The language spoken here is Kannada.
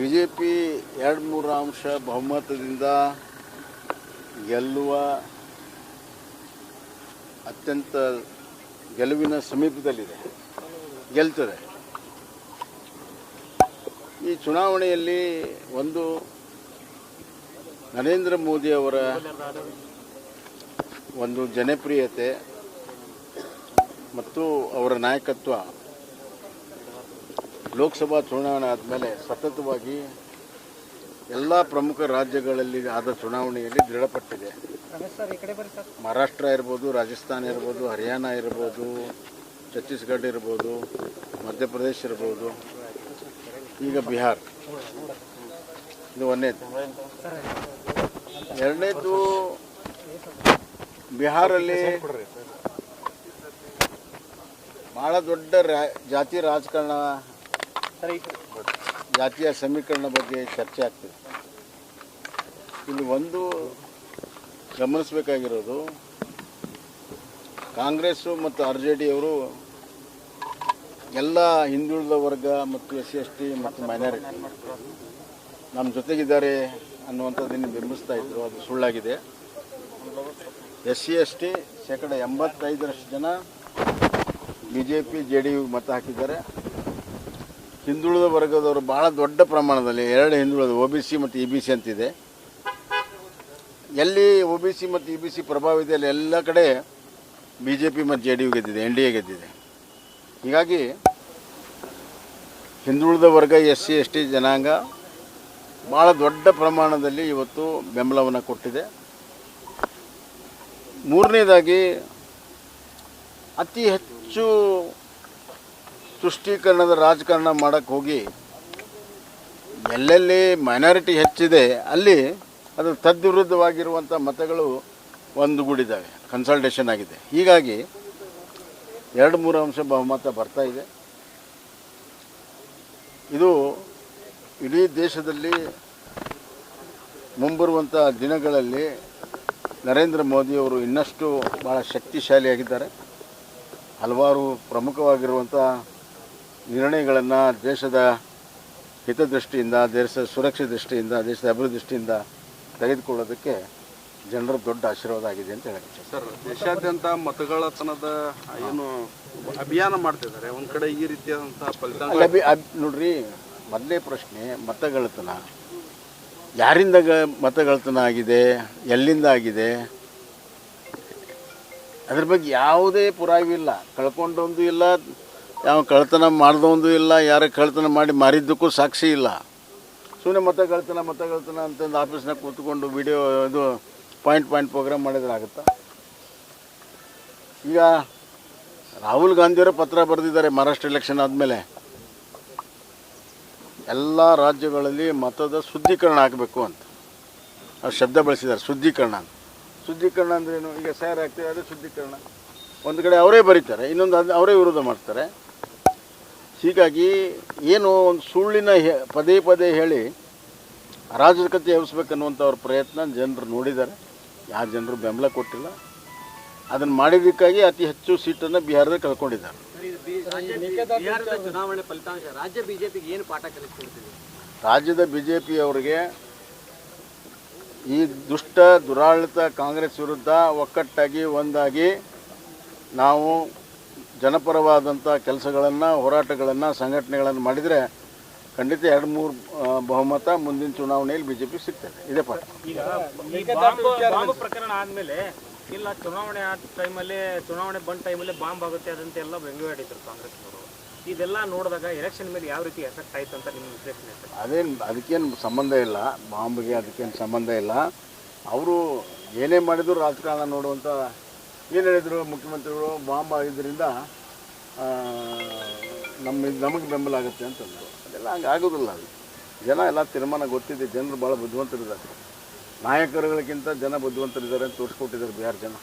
ಬಿ ಜೆ ಪಿ ಎರಡು ಮೂರು ಅಂಶ ಬಹುಮತದಿಂದ ಗೆಲ್ಲುವ ಅತ್ಯಂತ ಗೆಲುವಿನ ಸಮೀಪದಲ್ಲಿದೆ. ಗೆಲ್ತದೆ. ಈ ಚುನಾವಣೆಯಲ್ಲಿ ಒಂದು ನರೇಂದ್ರ ಮೋದಿ ಅವರ ಒಂದು ಜನಪ್ರಿಯತೆ ಮತ್ತು ಅವರ ನಾಯಕತ್ವ ಲೋಕಸಭಾ ಚುನಾವಣೆ ಆದಮೇಲೆ ಸತತವಾಗಿ ಎಲ್ಲ ಪ್ರಮುಖ ರಾಜ್ಯಗಳಲ್ಲಿ ಆದ ಚುನಾವಣೆಯಲ್ಲಿ ದೃಢಪಟ್ಟಿದೆ. ಮಹಾರಾಷ್ಟ್ರ ಇರ್ಬೋದು, ರಾಜಸ್ಥಾನ ಇರ್ಬೋದು, ಹರಿಯಾಣ ಇರ್ಬೋದು, ಛತ್ತೀಸ್ಗಢ ಇರ್ಬೋದು, ಮಧ್ಯಪ್ರದೇಶ ಇರ್ಬೋದು, ಈಗ ಬಿಹಾರ್. ಇದು ಒಂದನೇದು ಎರಡನೇದು ಬಿಹಾರಲ್ಲಿ ಭಾಳ ದೊಡ್ಡ ರಾ, ಜಾತಿ ರಾಜಕಾರಣ ಜಾತಿಯ ಸಮೀಕರಣ ಬಗ್ಗೆ ಚರ್ಚೆ ಆಗ್ತಿದೆ. ಇಲ್ಲಿ ಒಂದು ಗಮನಿಸಬೇಕಾಗಿರೋದು ಕಾಂಗ್ರೆಸ್ಸು ಮತ್ತು ಆರ್ ಜೆ ಡಿಯವರು ಎಲ್ಲ ಹಿಂದುಳಿದ ವರ್ಗ ಮತ್ತು ಎಸ್ ಸಿ, ಎಸ್ ಟಿ ಮತ್ತು ಮೈನಾರಿಟಿ ನಮ್ಮ ಜೊತೆಗಿದ್ದಾರೆ ಅನ್ನುವಂಥದ್ದನ್ನು ಬಿಂಬಿಸ್ತಾ ಇದ್ದರು ಅದು ಸುಳ್ಳಾಗಿದೆ. ಎಸ್ ಸಿ, ಎಸ್ ಟಿ ಶೇಕಡ ಎಂಬತ್ತೈದರಷ್ಟು ಜನ B J P, J D ಮತ ಹಾಕಿದ್ದಾರೆ. ಹಿಂದುಳಿದ ವರ್ಗದವರು ಭಾಳ ದೊಡ್ಡ ಪ್ರಮಾಣದಲ್ಲಿ, ಎರಡು ಹಿಂದುಳಿದ, ಒ ಬಿ ಸಿ ಮತ್ತು ಇ ಬಿ ಸಿ ಅಂತಿದೆ. ಎಲ್ಲಿ ಒ ಬಿ ಸಿ ಮತ್ತು ಇ ಬಿ ಸಿ ಪ್ರಭಾವ ಇದೆ, ಅಲ್ಲಿ ಎಲ್ಲ ಕಡೆ ಬಿ ಜೆ ಪಿ ಮತ್ತು ಜೆ ಡಿ ಯು ಗೆದ್ದಿದೆ, ಎನ್ ಡಿ ಎ ಗೆದ್ದಿದೆ. ಹೀಗಾಗಿ ಹಿಂದುಳಿದ ವರ್ಗ, ಎಸ್ ಸಿ, ಎಸ್ ಟಿ ಜನಾಂಗ ಭಾಳ ದೊಡ್ಡ ಪ್ರಮಾಣದಲ್ಲಿ ಇವತ್ತು ಬೆಂಬಲವನ್ನು ಕೊಟ್ಟಿದೆ. ಮೂರನೇದಾಗಿ ಅತಿ ಹೆಚ್ಚು ತುಷ್ಟೀಕರಣದ ರಾಜಕಾರಣ ಮಾಡೋಕ್ಕೆ ಹೋಗಿ ಎಲ್ಲೆಲ್ಲಿ ಮೈನಾರಿಟಿ ಹೆಚ್ಚಿದೆ, ಅಲ್ಲಿ ಅದು ತದ್ವಿರುದ್ಧವಾಗಿರುವಂಥ ಮತಗಳು ಒಂದುಗೂಡಿದ್ದಾವೆ ಕನ್ಸಲ್ಟೇಷನ್ ಆಗಿದೆ. ಹೀಗಾಗಿ ಎರಡು ಮೂರು ಅಂಶ ಬಹುಮತ ಬರ್ತಾ ಇದೆ. ಇದು ಇಡೀ ದೇಶದಲ್ಲಿ ಮುಂಬರುವಂಥ ದಿನಗಳಲ್ಲಿ ನರೇಂದ್ರ ಮೋದಿಯವರು ಇನ್ನಷ್ಟು ಭಾಳ ಶಕ್ತಿಶಾಲಿಯಾಗಿದ್ದಾರೆ. ಹಲವಾರು ಪ್ರಮುಖವಾಗಿರುವಂಥ ನಿರ್ಣಯಗಳನ್ನು ದೇಶದ ಹಿತದೃಷ್ಟಿಯಿಂದ ದೇಶದ ಸುರಕ್ಷೆ ದೃಷ್ಟಿಯಿಂದ ದೇಶದ ಅಭಿವೃದ್ಧಿ ದೃಷ್ಟಿಯಿಂದ ತೆಗೆದುಕೊಳ್ಳೋದಕ್ಕೆ ಜನರ ದೊಡ್ಡ ಆಶೀರ್ವಾದ ಆಗಿದೆ ಅಂತ ಹೇಳಕ್ಕೆ ಸರ್ ದೇಶಾದ್ಯಂತ ಮತಗಳತನದ ಏನು ಅಭಿಯಾನ ಮಾಡ್ತಿದ್ದಾರೆ? ಒಂದ್ ಕಡೆ ಈ ರೀತಿಯಾದಂತಹ ಫಲಿತಾಂಶ ಅಭಿ ನೋಡ್ರಿ ಮೊದಲೇ ಪ್ರಶ್ನೆ ಮತಗಳತನ. ಯಾರಿಂದ ಗ- ಮತಗಳತನ ಆಗಿದೆ? ಎಲ್ಲಿಂದ ಆಗಿದೆ? ಅದ್ರ ಬಗ್ಗೆ ಯಾವುದೇ ಪುರಾವೆ ಇಲ್ಲ. ಕಳ್ಕೊಂಡೊಂದು ಇಲ್ಲ ಯಾವ ಕಳ್ತನ ಮಾಡ್ದೊಂದು ಇಲ್ಲ, ಯಾರ ಕಳ್ತನ ಮಾಡಿ ಮಾರಿದ್ದಕ್ಕೂ ಸಾಕ್ಷಿ ಇಲ್ಲ. ಸುಮ್ಮನೆ ಮತ ಕಳ್ತನ ಮತ ಕಳ್ತನ ಅಂತಂದು ಆಫೀಸ್ನಾಗ ಕೂತ್ಕೊಂಡು ವಿಡಿಯೋ ಇದು ಪಾಯಿಂಟ್ ಪಾಯಿಂಟ್ ಪ್ರೋಗ್ರಾಮ್ ಮಾಡಿದ್ರೆ ಆಗುತ್ತಾ? ಈಗ ರಾಹುಲ್ ಗಾಂಧಿಯವರ ಪತ್ರ ಬರೆದಿದ್ದಾರೆ ಮಹಾರಾಷ್ಟ್ರ ಎಲೆಕ್ಷನ್ ಆದಮೇಲೆ. ಎಲ್ಲ ರಾಜ್ಯಗಳಲ್ಲಿ ಮತದ ಶುದ್ಧೀಕರಣ ಆಗಬೇಕು ಅಂತ. ಅವ್ರು ಶಬ್ದ ಬಳಸಿದ್ದಾರೆ, ಶುದ್ಧೀಕರಣ ಶುದ್ಧೀಕರಣ ಅಂದ್ರೇನು ಈಗ ಸ್ಯಾರ್ ಆಗ್ತೀವಿ ಅದೇ ಶುದ್ಧೀಕರಣ. ಒಂದು ಕಡೆ ಅವರೇ ಬರೀತಾರೆ, ಇನ್ನೊಂದು ಅದು ಅವರೇ ವಿರೋಧ ಮಾಡ್ತಾರೆ. ಹೀಗಾಗಿ ಏನು ಒಂದು ಸುಳ್ಳಿನ ಹೆ- ಪದೇ ಪದೇ ಹೇಳಿ ಅರಾಜಕತೆ ಎಬ್ಸ್ಬೇಕನ್ನುವಂಥವ್ರ ಪ್ರಯತ್ನ ಜನರು ನೋಡಿದ್ದಾರೆ. ಯಾವ ಜನರು ಬೆಂಬಲ ಕೊಟ್ಟಿಲ್ಲ. ಅದನ್ನು ಮಾಡಿದ್ದಕ್ಕಾಗಿ ಅತಿ ಹೆಚ್ಚು ಸೀಟನ್ನು ಬಿಹಾರದಲ್ಲಿ ಕಳ್ಕೊಂಡಿದ್ದಾರೆ. ಚುನಾವಣೆ ಫಲಿತಾಂಶ ರಾಜ್ಯ ಬಿಜೆಪಿಗೆ ಏನು ಪಾಠ ಕಲಿಸ್ಕೊಡ್ತೀವಿ ರಾಜ್ಯದ ಬಿ ಜೆ ಪಿಯವರಿಗೆ ಈ ದುಷ್ಟ ದುರಾಡಳಿತ ಕಾಂಗ್ರೆಸ್ ವಿರುದ್ಧ ಒಕ್ಕಟ್ಟಾಗಿ ಒಂದಾಗಿ ನಾವು ಜನಪರವಾದಂಥ ಕೆಲಸಗಳನ್ನು ಹೋರಾಟಗಳನ್ನು ಸಂಘಟನೆಗಳನ್ನು ಮಾಡಿದರೆ ಖಂಡಿತ ಎರಡು ಮೂರು ಬಹುಮತ ಮುಂದಿನ ಚುನಾವಣೆಯಲ್ಲಿ ಬಿ ಜೆ ಪಿ ಸಿಗ್ತದೆ. ಇದೇ ಪಾಠ. ಪ್ರಕರಣ ಆದಮೇಲೆ ಇಲ್ಲ ಚುನಾವಣೆ ಆದ ಟೈಮಲ್ಲಿ ಚುನಾವಣೆ ಬಂದ ಟೈಮಲ್ಲಿ ಬಾಂಬ್ ಆಗುತ್ತೆ ಅದಂತ ಎಲ್ಲ ವ್ಯಂಗ್ಯವಾಡಿದ್ರು ಕಾಂಗ್ರೆಸ್ನವರು. ಇದೆಲ್ಲ ನೋಡಿದಾಗ ಎಲೆಕ್ಷನ್ ಮೇಲೆ ಯಾವ ರೀತಿ ಎಫೆಕ್ಟ್ ಆಯ್ತು ಅಂತ ನಿಮ್ಮ ವಿಶ್ಲೇಷಣೆ ಅದೇನು ಅದಕ್ಕೇನು ಸಂಬಂಧ ಇಲ್ಲ. ಬಾಂಬ್ಗೆ ಅದಕ್ಕೇನು ಸಂಬಂಧ ಇಲ್ಲ. ಅವರು ಏನೇ ಮಾಡಿದ್ರು ರಾಜಕಾರಣ ನೋಡುವಂಥ ಏನು ಹೇಳಿದರು ಮುಖ್ಯಮಂತ್ರಿಗಳು? ಬಾಂಬ್ ಆಗಿದ್ದರಿಂದ ನಮ್ಮ ನಮಗೆ ಬೆಂಬಲ ಆಗುತ್ತೆ ಅಂತಂದರು ಅದೆಲ್ಲ ಹಂಗೆ ಆಗೋದಿಲ್ಲ ಅದು. ಜನ ಎಲ್ಲ ತೀರ್ಮಾನ ಗೊತ್ತಿದೆ, ಜನರು ಭಾಳ ಬುದ್ಧಿವಂತರಿದ್ದಾರೆ. ನಾಯಕರುಗಳಿಗಿಂತ ಜನ ಬುದ್ಧಿವಂತರಿದ್ದಾರೆ ಅಂತ ತೋರಿಸ್ಕೊಟ್ಟಿದ್ದಾರೆ ಬಿಹಾರ್ ಜನ.